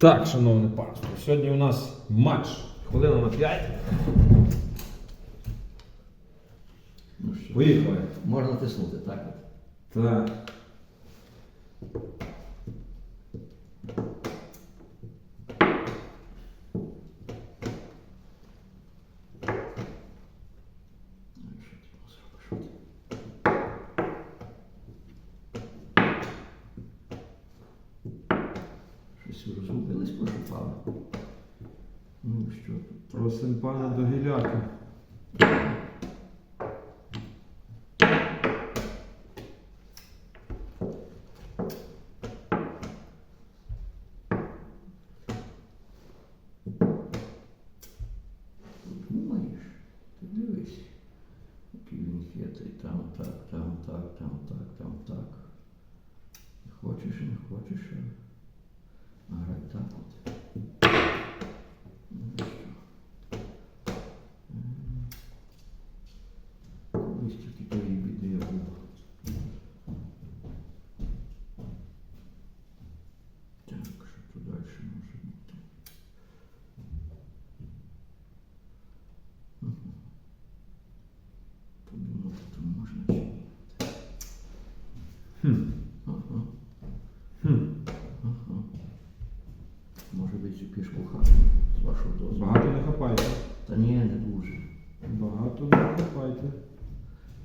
Так, шановне панство, сьогодні у нас матч. Хвилина на 5. Ну що, Поїхали. можна тиснути, так? от? Так. Ну, і що ти зробиш? Що ти? Щось розгубились, пошукали. Ну що тут? Просим пана до гіляки. Хм. Ага, Хм. ага. Може би цю пішку хату з вашого дозволу. Багато не хапайте. Та ні, не дуже. Багато не хапайте.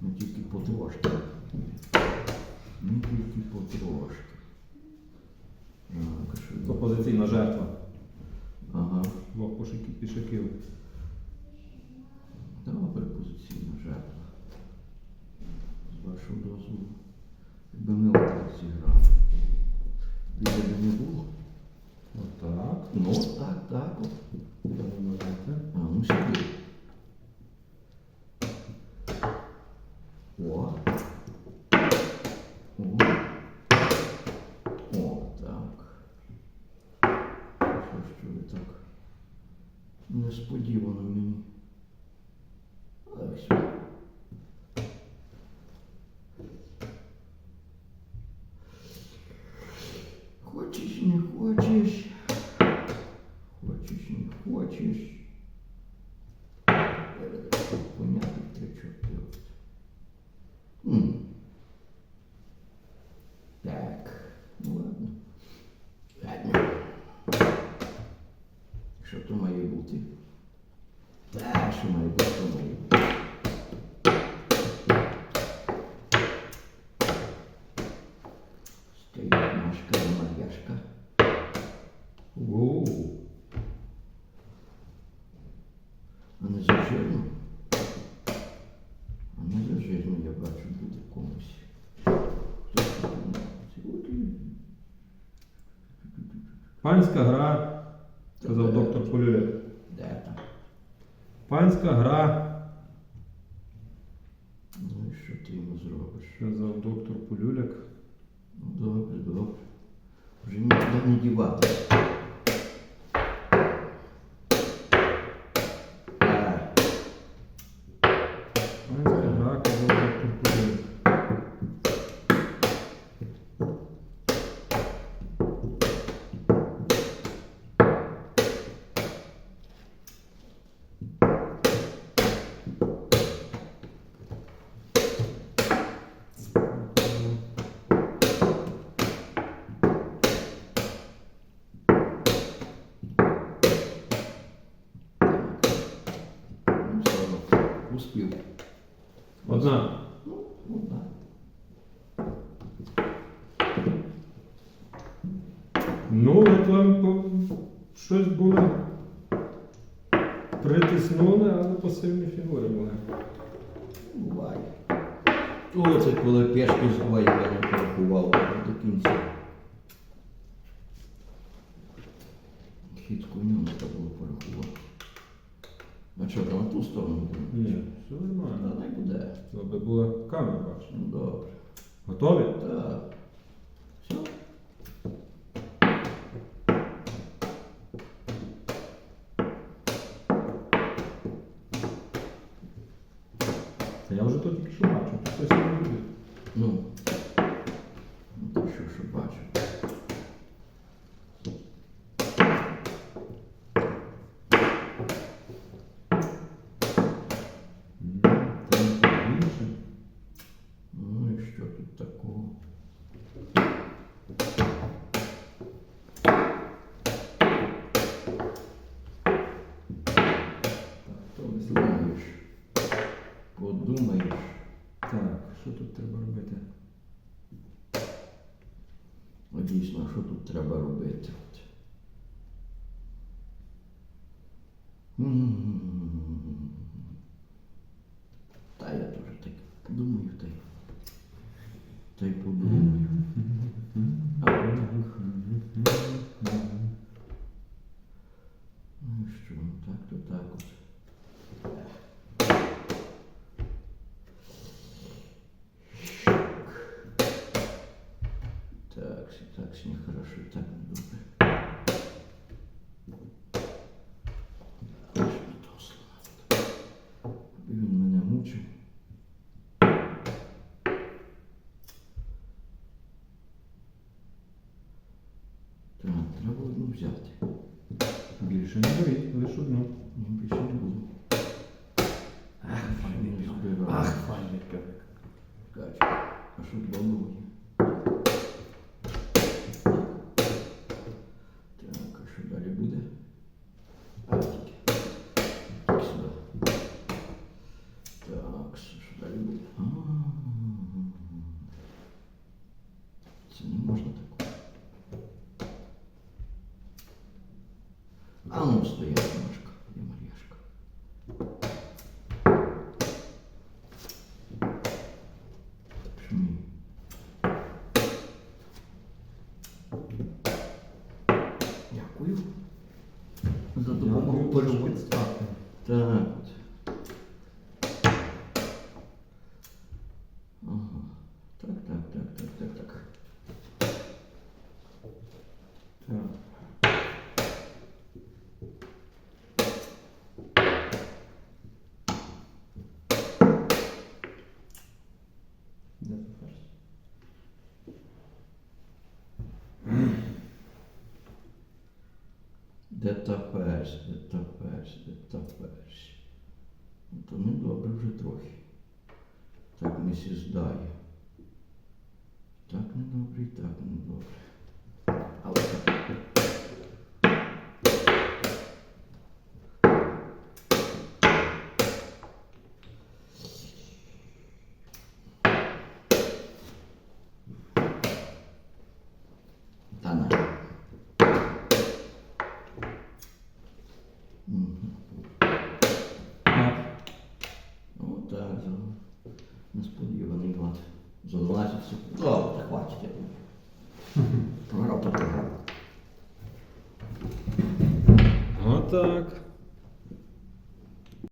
Ну тільки О. О. О, так. Що ж ви так? Несподівано мені. Ось. Хочеш, не хочеш. Хочеш, не хочеш. Понятно, три чорти. М. Так, ну ладно. Ладно. Що то має бути? Так, що має бути, то має бути. Стоїть Машка і Мар'яшка. Воу. А не зажирно? А не зажирно, я бачу, буде комусь. Хтось подумав, от і- Панська гра, сказав доктор Полюляк. Де там? Панська гра, Ну і що ти йому зробиш? сказав доктор Полюляк. Ну добре, добре. Вже нікуди не дівати. Одна. Ну, одна. Ну, от вам щось було. Притиснули, але пасивні фігури були. Буває. Оце коли пішки з я не порахував до кінця. Хід коню не треба було порахувати. А що, там на ту сторону? Ні, все Та не буде. Це була камера ваша. Ну добре. Готові? Так. Все. Та я вже тут тільки що бачу, тут хтось не буде. Ну. Ну, то що, що бачу. Дійсно, що тут треба робити. М. Та я теж так подумаю, та й, та й подумаю. А так. Ну і що, так то так от. Так, сі- так, сі нехорошо, і так не добре. Аж не то слово. Аби він мене мучив. Так, треба одну взяти. Більше не беріть, лише одну. Більше не буду. Ах, файний не пьоник. збираю. Ах, файний пьоник. Качу. А що два буде? Так, а що далі буде? А тільки. Так сюди. Так, що далі буде? А, Це не можна такого. А ну, стоять, немножко і Мар'яшка. Дякую. За допомогу переводства. Так от. Ага. Так, так, так, так, так, так. Так. Де це ферзь? Де ферзь, та вперше. та. Ну, То недобре вже трохи. Так не сіздає. Так недобре і так недобре. Але так. Та на. Мгм. А, Отак, за несподіваний лад. Залазиться. О, так хватить. я думаю. Програв, програв. Отак.